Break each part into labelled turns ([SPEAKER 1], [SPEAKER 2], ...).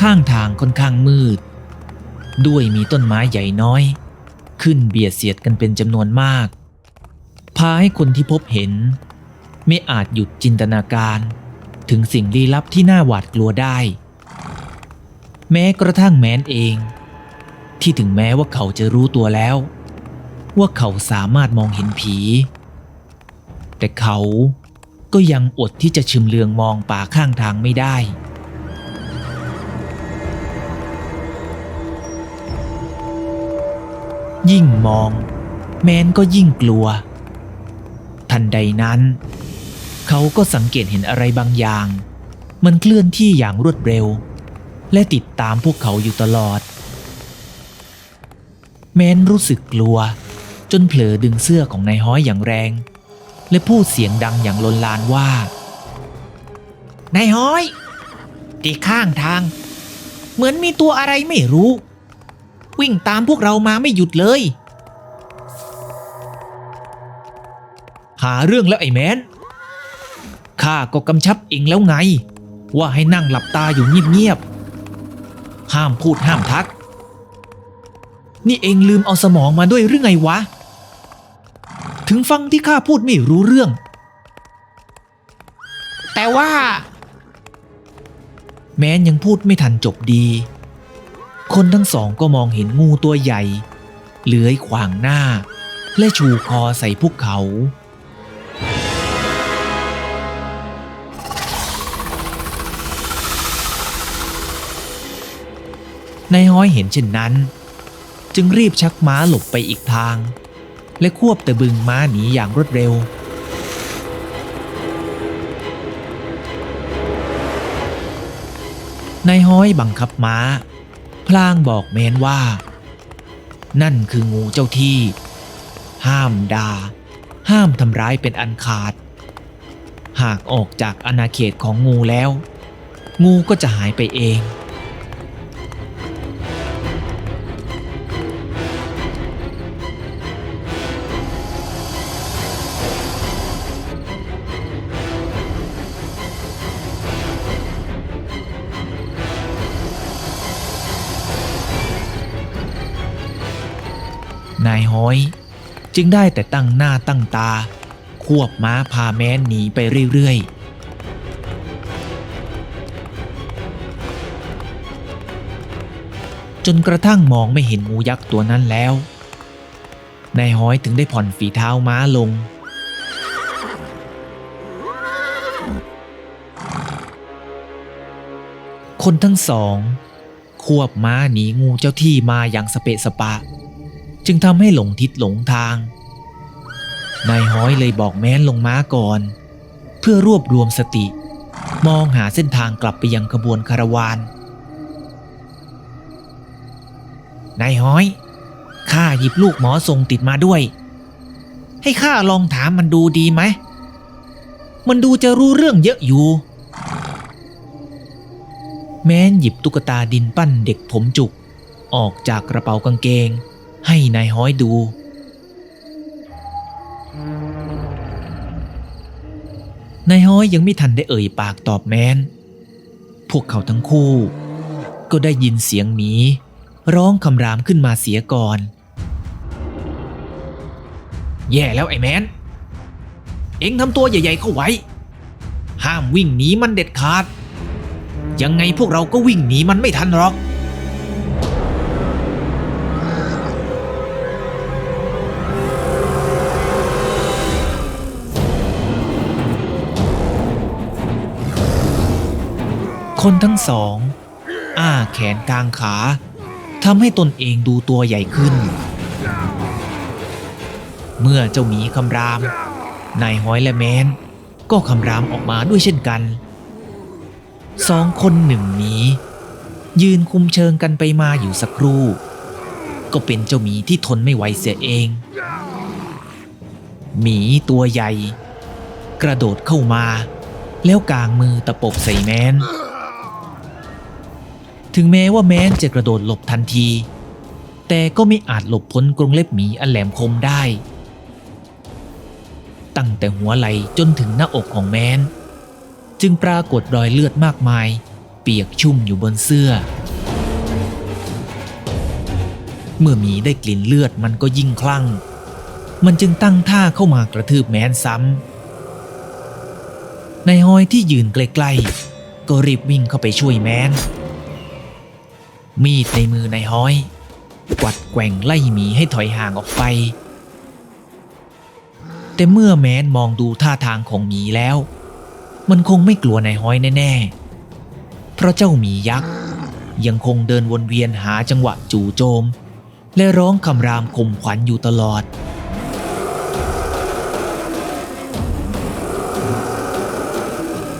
[SPEAKER 1] ข้างทางค่อนข้างมืด ด้วยมีต้นไม้ใหญ่น้อย ขึ้นเบียดเสียดกันเป็นจำนวนมาก พาให้คนที่พบเห็น ไม่อาจหยุดจินตนาการ ถึงสิ่งลี้ลับที่น่าหวาดกลัวได้ แม้กระทั่งแมนเอง ที่ถึงแม้ว่าเขาจะรู้ตัวแล้ว ว่าเขาสามารถมองเห็นผี แต่เขาก็ยังอดที่จะชึมเลืองมองป่าข้างทางไม่ได้ ยิ่งมอง แมนก็ยิ่งกลัว ทันใดนั้น เขาก็สังเกตเห็นอะไรบางอย่าง มันเคลื่อนที่อย่างรวดเร็ว และติดตามพวกเขาอยู่ตลอด แมนรู้สึกกลัว จนเผลอดึงเสื้อของนายฮ้อยอย่างแรง และพูดเสียงดังอย่างลนลานว่านายฮ้อย ที่ข้างทาง เหมือนมีตัวอะไรไม่รู้ วิ่งตามพวกเรามาไม่หยุดเลย หาเรื่องแล้วไอ้แมนข้าก็กำชับเองแล้วไง ว่าให้นั่งหลับตาอยู่เงียบๆห้ามพูดห้ามทัก นี่เองลืมเอาสมองมาด้วยหรือไงวะ ถึงฟังที่ข้าพูดไม่รู้เรื่อง แต่ว่า แม้นยังพูดไม่ทันจบดี คนทั้งสองก็มองเห็นงูตัวใหญ่ เลื้อยขวางหน้า และชูคอใส่พวกเขา นายฮ้อยเห็นเช่นนั้น จึงรีบชักม้าหลบไปอีกทาง และควบตะบึงม้าหนีอย่างรวดเร็วนายฮ้อยบังคับม้า พลางบอกเมนว่า นั่นคืองูเจ้าที่ ห้ามดา่าห้ามทำร้ายเป็นอันขาด หากออกจากอาณาเขตของงูแล้ว งูก็จะหายไปเองายห้อย จึงได้แต่ตั้งหน้าตั้งตา ควบม้าพาแม้นหนีไปเรื่อยๆจนกระทั่งมองไม่เห็นงูยักษ์ตัวนั้นแล้ว นายฮ้อยถึงได้ผ่อนฝีเท้าม้าลง คนทั้งสอง ควบม้าหนีงูเจ้าที่มาอย่างสเปะสปะ จึงทำให้หลงทิศหลงทาง นายฮ้อยเลยบอกแม้นลงม้าก่อน เพื่อรวบรวมสติ มองหาเส้นทางกลับไปยังขบวนคาราวานนายฮ้อยข้าหยิบลูกหมอทรงติดมาด้วย ให้ข้าลองถามมันดูดีไหม มันดูจะรู้เรื่องเยอะอยู่ แม้นหยิบตุ๊กตาดินปั้นเด็กผมจุก ออกจากกระเป๋ากางเกง ให้นายฮ้อยดู นายฮ้อยยังไม่ทันได้เอ่ยปากตอบแมนพวกเขาทั้งคู่ ก็ได้ยินเสียงหมี ร้องคำรามขึ้นมาเสียก่อน แย่แล้วไอ้แมน เอ็งทำตัวใหญ่ๆเข้าไว้ ห้ามวิ่งหนีมันเด็ดขาด ยังไงพวกเราก็วิ่งหนีมันไม่ทันหรอก คนทั้งสอง อ้าแขนกลางขาทำให้ตนเองดูตัวใหญ่ขึ้น เมื่อเจ้าหมีคำราม นายห้อยและแมนก็คำรามออกมาด้วยเช่นกัน สองคนหนึ่งหมียืนคุมเชิงกันไปมาอยู่สักครู่ ก็เป็นเจ้าหมีที่ทนไม่ไหวเสียเอง หมีตัวใหญ่ กระโดดเข้ามา แล้วกางมือตะปบใส่แมน ถึงแม้ว่าแมนจะกระโดดหลบทันที แต่ก็ไม่อาจหลบพ้นกรงเล็บหมีอันแหลมคมได้ ตั้งแต่หัวไหล่จนถึงหน้าอกของแมน จึงปรากฏรอยเลือดมากมาย เปียกชุ่มอยู่บนเสื้อ เมื่อหมีได้กลิ่นเลือดมันก็ยิ่งคลั่ง มันจึงตั้งท่าเข้ามากระทืบแมนซ้ำในายฮอยที่ยืนใกล้ๆก็รีบวิ่งเข้าไปช่วยแมน มีดในมือนายฮอย กวัดแกว่งไล่หมีให้ถอยห่างออกไป แต่เมื่อแมนมองดูท่าทางของหมีแล้ว มันคงไม่กลัวนายฮอยแน่ๆ เพราะเจ้าหมียักษ์ยังคงเดินวนเวียนหาจังหวะจู่โจม และร้องคำรามข่มขวัญอยู่ตลอด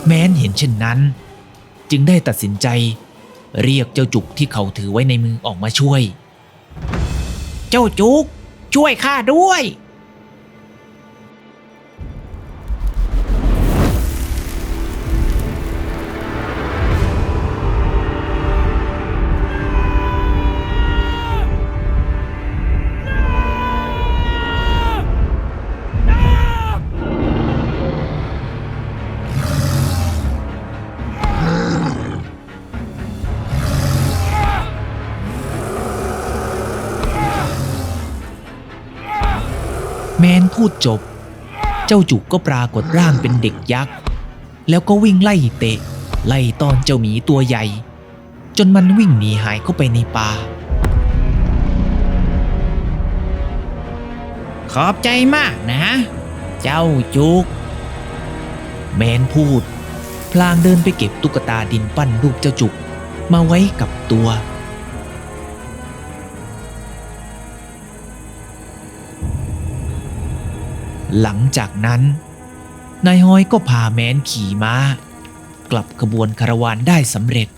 [SPEAKER 1] แม้นเห็นเช่นนั้น จึงได้ตัดสินใจ เรียกเจ้าจุกที่เขาถือไว้ในมือออกมาช่วย เจ้าจุก ช่วยข้าด้วย พูดจบ เจ้าจุกก็ปรากฏร่างเป็นเด็กยักษ์ แล้วก็วิ่งไล่เตะ ไล่ตอนเจ้าหมีตัวใหญ่ จนมันวิ่งหนีหายเข้าไปในป่า ขอบใจมากนะ เจ้าจุก แมนพูด พลางเดินไปเก็บตุ๊กตาดินปั้นรูปเจ้าจุกมาไว้กับตัว หลังจากนั้น นายฮอยก็พาแมนขี่ม้า กลับขบวนคาราวานได้สำเร็จ